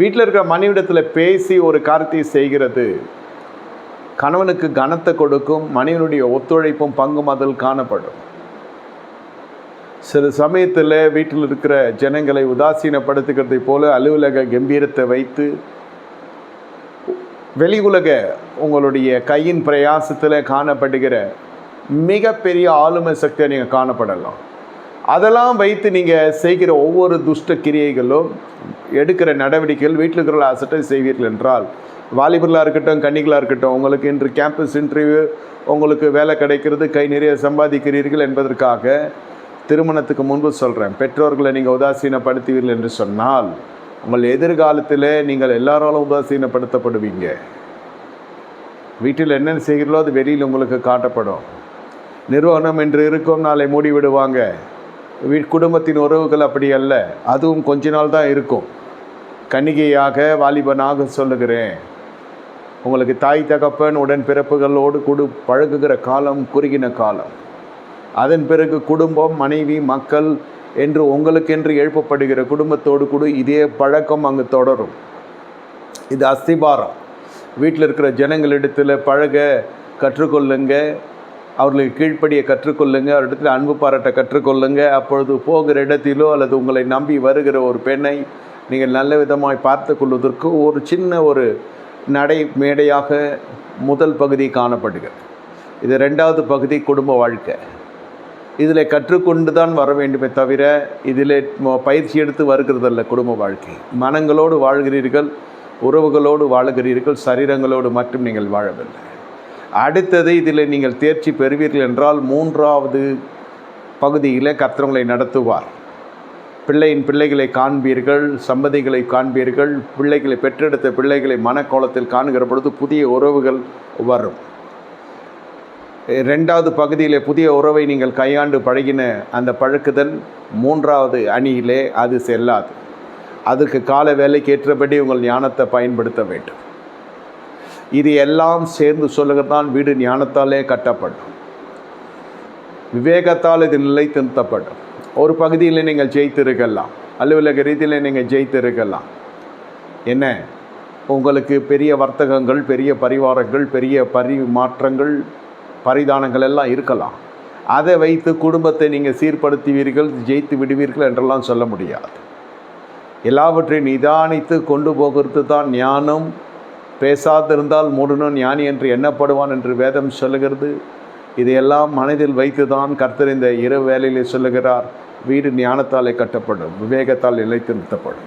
வீட்டில் இருக்கிற மனைவிடத்தில் பேசி ஒரு காரியத்தை செய்கிறது. கணவனுக்கு கனத்தை கொடுக்கும் மனைவனுடைய ஒத்துழைப்பும் பங்கும் அதில் காணப்படும். சில சமயத்தில் வீட்டில் இருக்கிற ஜனங்களை உதாசீனப்படுத்துகிறதை போல அலுவலக கம்பீரத்தை வைத்து வெளி உலக உங்களுடைய கையின் பிரயாசத்தில் காணப்படுகிற மிகப்பெரிய ஆளுமை சக்தியை நீங்கள் காணப்படலாம். அதெல்லாம் வைத்து நீங்கள் செய்கிற ஒவ்வொரு துஷ்ட கிரியைகளும் எடுக்கிற நடவடிக்கைகள் வீட்டில் இருக்கிற அசட்டை செய்வீர்கள் என்றால் வாலிபர்களாக இருக்கட்டும் கன்னிகளாக இருக்கட்டும் உங்களுக்கு இன்று கேம்பஸ் இன்டர்வியூ உங்களுக்கு வேலை கிடைக்கிறது கை நிறைய சம்பாதிக்கிறீர்கள் என்பதற்காக திருமணத்துக்கு முன்பு சொல்கிறேன் பெற்றோர்களை நீங்கள் உதாசீனப்படுத்துவீர்கள் என்று சொன்னால் உங்கள் எதிர்காலத்தில் நீங்கள் எல்லாராலும் உதாசீனப்படுத்தப்படுவீங்க. வீட்டில் என்னென்ன செய்கிறீர்களோ அது வெளியில் உங்களுக்கு காட்டப்படும். நிறுவனம் என்று இருக்கும் நாளை மூடி விடுவாங்க வீ குடும்பத்தின் உறவுகள் அப்படி அல்ல. அதுவும் கொஞ்ச நாள் தான் இருக்கும். கன்னிகையாக வாலிபனாக சொல்லுகிறேன். உங்களுக்கு தாய் தகப்பன் உடன் பிறப்புகளோடு குடு பழகுகிற காலம் குறுகின காலம். அதன் பிறகு குடும்பம் மனைவி மக்கள் என்று உங்களுக்கென்று எழுப்பப்படுகிற குடும்பத்தோடு கூட இதே பழக்கம் அங்கு தொடரும். இது அஸ்திபாரம். வீட்டில் இருக்கிற ஜனங்களிடத்தில் பழக கற்றுக்கொள்ளுங்க. அவர்களுக்கு கீழ்ப்படியை கற்றுக்கொள்ளுங்க அவரிடத்தில் அன்பு பாராட்ட கற்றுக்கொள்ளுங்க. அப்பொழுது போகிற இடத்திலோ அல்லது உங்களை நம்பி வருகிற ஒரு பெண்ணை நீங்கள் நல்ல விதமாய் பார்த்து கொள்வதற்கு ஒரு சின்ன ஒரு நடை மேடையாக முதல் பகுதி காணப்படுகிறது. இது ரெண்டாவது பகுதி குடும்ப வாழ்க்கை. இதில் கற்றுக்கொண்டு தான் வர வேண்டுமே தவிர இதில் பயிற்சி எடுத்து வருகிறதல்ல குடும்ப வாழ்க்கை. மனங்களோடு வாழ்கிறீர்கள் உறவுகளோடு வாழுகிறீர்கள் சரீரங்களோடு மட்டும் நீங்கள் வாழவில்லை. அடுத்தது இதில் நீங்கள் தேர்ச்சி பெறுவீர்கள் என்றால் மூன்றாவது பகுதியில் கர்த்தர் நடத்துவார். பிள்ளையின் பிள்ளைகளை காண்பீர்கள் சம்பதிகளை காண்பீர்கள் பிள்ளைகளை பெற்றெடுத்த பிள்ளைகளை மனக்கோலத்தில் காணுகிற பொழுது புதிய உறவுகள் வரும். ரெண்டாவது பகுதியில் புதிய உறவை நீங்கள் கையாண்டு பழகின அந்த பழக்குதல் மூன்றாவது அணியிலே அது செல்லாது. அதுக்கு கால வேலைக்கு ஏற்றபடி உங்கள் ஞானத்தை பயன்படுத்த வேண்டும். இது எல்லாம் சேர்ந்து சொல்லுகிறதான் வீடு ஞானத்தாலே கட்டப்படும் விவேகத்தால் இது நிலை திருத்தப்படும் ஒரு பகுதியில் நீங்கள் ஜெயித்திருக்கலாம். அலுவலக ரீதியில் நீங்கள் ஜெயித்திருக்கலாம். என்ன? உங்களுக்கு பெரிய வர்த்தகங்கள் பெரிய பரிவாரங்கள் பெரிய பரிமாற்றங்கள் பரிதானங்கள் எல்லாம் இருக்கலாம். அதை வைத்து குடும்பத்தை நீங்கள் சீர்படுத்துவீர்கள் ஜெயித்து விடுவீர்கள் என்றெல்லாம் சொல்ல முடியாது. எல்லாவற்றையும் நிதானித்து கொண்டு போகிறது தான் ஞானம். பேசாதிருந்தால் மூடனும் ஞானி என்று எண்ணப்படுவான் என்று வேதம் சொல்லுகிறது. இதையெல்லாம் மனதில் வைத்து தான் கர்த்தர் இந்த இரவு வேலையிலே சொல்லுகிறார். வீடு ஞானத்தாலே கட்டப்படும் விவேகத்தால் நிலைத்து நிறுத்தப்படும்